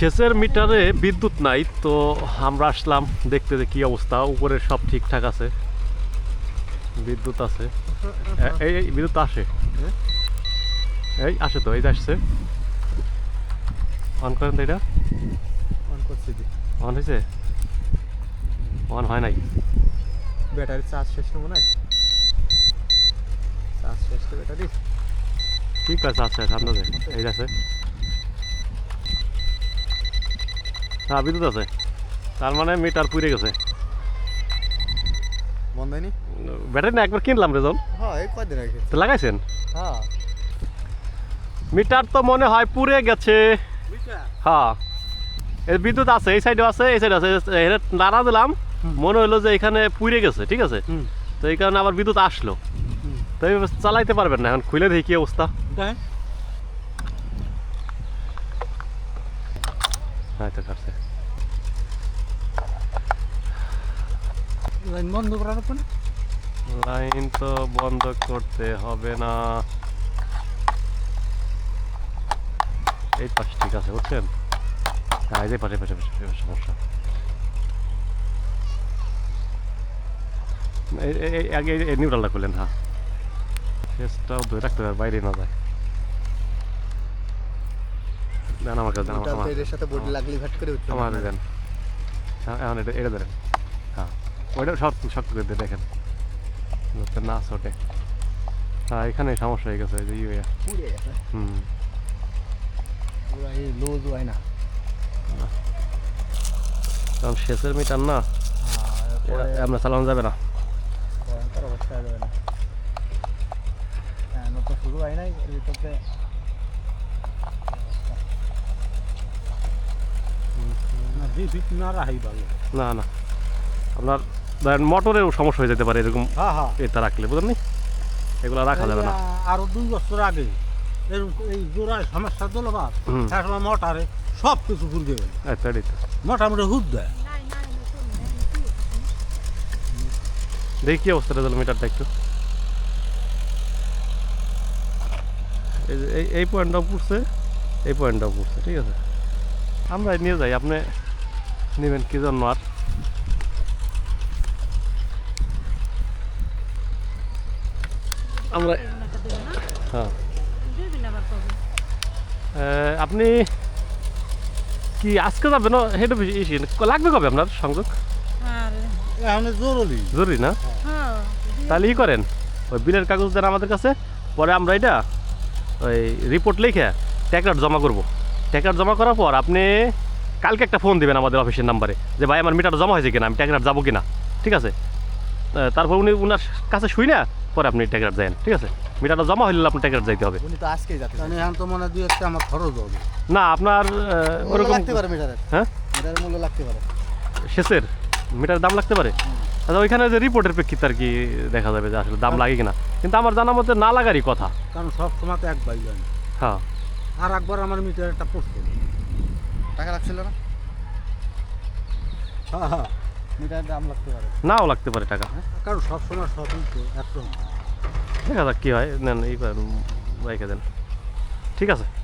সেচের মিটারে বিদ্যুৎ নাই তো আমরা আসলাম দেখতে যে কি অবস্থা। উপরে সব ঠিকঠাক আছে। বিদ্যুৎ আছে। এই বিদ্যুৎ আসে। এই আসে তো এই আসছে। অন করেন তো এটা। অন করছি অন হয়েছে? অন হয় নাই। ব্যাটারি চার্জ শেষ না মনে হয়। চার্জ শেষ তো ব্যাটারি। ঠিক আছে আছে আছে আপনাদের? এই আছে। হ্যাঁ বিদ্যুৎ আছে। তার মানে মিটার পুড়ে গেছে। বন্ধ হয়নি? ব্যাটারি না একবার কিনলাম রেজন হ্যাঁ এই কয়দিন আগে তো লাগাইছেন? হ্যাঁ। মিটার তো মনে হয় পুড়ে গেছে। হ্যাঁ। এর বিদ্যুৎ আছে এই সাইডে আছে এই সাইডে আছে। নাড়া দিলাম মনে হলো যে এখানে পুড়ে গেছে ঠিক আছে? তো এই কারণে আবার বিদ্যুৎ আসলো। তো চালাইতে পারবেন না এখন খুলে দেখি কি অবস্থা দেখ হ্যাঁ তো কাটছে লাইন বন্ধ করা রাখব না? লাইন তো বন্ধ করতে হবে না। এই পাশ ঠিক আছে বুঝছেন? হ্যাঁ এই পাশে পাশে পাশে সমস্যা। আগে এই নিউট্রালটা করলেন হ্যাঁ। শেষটাও ধরে রাখতে হবে বাইরে না যায়। দেন আমার কাছে দেন আমার- সাথে বডি লাগলি ভাট করে আমার দেন। হ্যাঁ এটা এটা ধরেন। হ্যাঁ ওইটা শক্ত শক্ত করে দিয়ে দেখেন। যাতে না ছোটে। হ্যাঁ এখানে সমস্যা হয়ে গেছে যে ইয়ে হুম। এই লুজ হয় না। কারণ শেষের মিটার না পরে আপনার চালানো যাবে না। অবস্থা যাবে না। হ্যাঁ নতুন শুরু হয় নাই এর ভিতরে না বিদ্যুৎ না না না। আপনার ধরেন মোটরেও সমস্যা হয়ে যেতে পারে এরকম হ্যাঁ হ্যাঁ এটা রাখলে বুঝলেন এগুলো রাখা যাবে না। আরও দুই বছর আগে এই জোড়ায় সমস্যা দিল বা হুম। এখন মোটারে সব কিছু ঘুরে গেল আচ্ছা মোটামুটি হুদ দেয়। দেখি কি অবস্থা রেজাল্ট মিটারটা একটু। এই এই পয়েন্টটাও পড়ছে এই পয়েন্টটাও পড়ছে ঠিক আছে। আমরা নিয়ে যাই আপনি নেবেন কি জন্য আর? আমরা হ্যাঁ। আপনি কি আজকে যাবেন? হেড অফিস লাগবে কবে আপনার সংযোগ? জরুরি। জরুরি না? তাহলে ই করেন। ওই বিলের কাগজ দেন আমাদের কাছে। পরে আমরা এটা ওই রিপোর্ট লিখে ট্যাকার জমা করব। ট্যাকার জমা করার পর আপনি কালকে একটা ফোন দিবেন আমাদের অফিসের নাম্বারে যে ভাই আমার মিটার জমা হয়েছে কিনা? আমি ট্যাকার যাব কিনা? ঠিক আছে? তারপর উনি উনার কাছে শুই না পরে আপনি ট্যাকার যান ঠিক আছে? মিটারটা জমা হইলে আপনার ট্যাকার যাইতে হবে। উনি তো আজকেই যাচ্ছে তাহলে এখন তো মনে দুই একটা আমার খরচ হবে। না আপনার ওরকম লাগতে পারে মিটারের। হ্যাঁ? মিটারের মূল্য লাগতে পারে। শেষের মিটারের দাম লাগতে পারে? আচ্ছা ওইখানে যে রিপোর্টের প্রেক্ষিতে আর কি দেখা যাবে যে আসলে দাম লাগে কিনা। কিন্তু আমার জানা মতে না লাগারই কথা। কারণ সব সময় তো এক বাই জানি হ্যাঁ। আর একবার আমার মিটার একটা পড়ছে টাকা লাগছিল না? হ্যাঁ হ্যাঁ। দাম লাগতে পারে। নাও লাগতে পারে টাকা। কারণ সব সময় একদম। দেখা যাক কী হয়। নেন এই রেখে দেন। ঠিক আছে।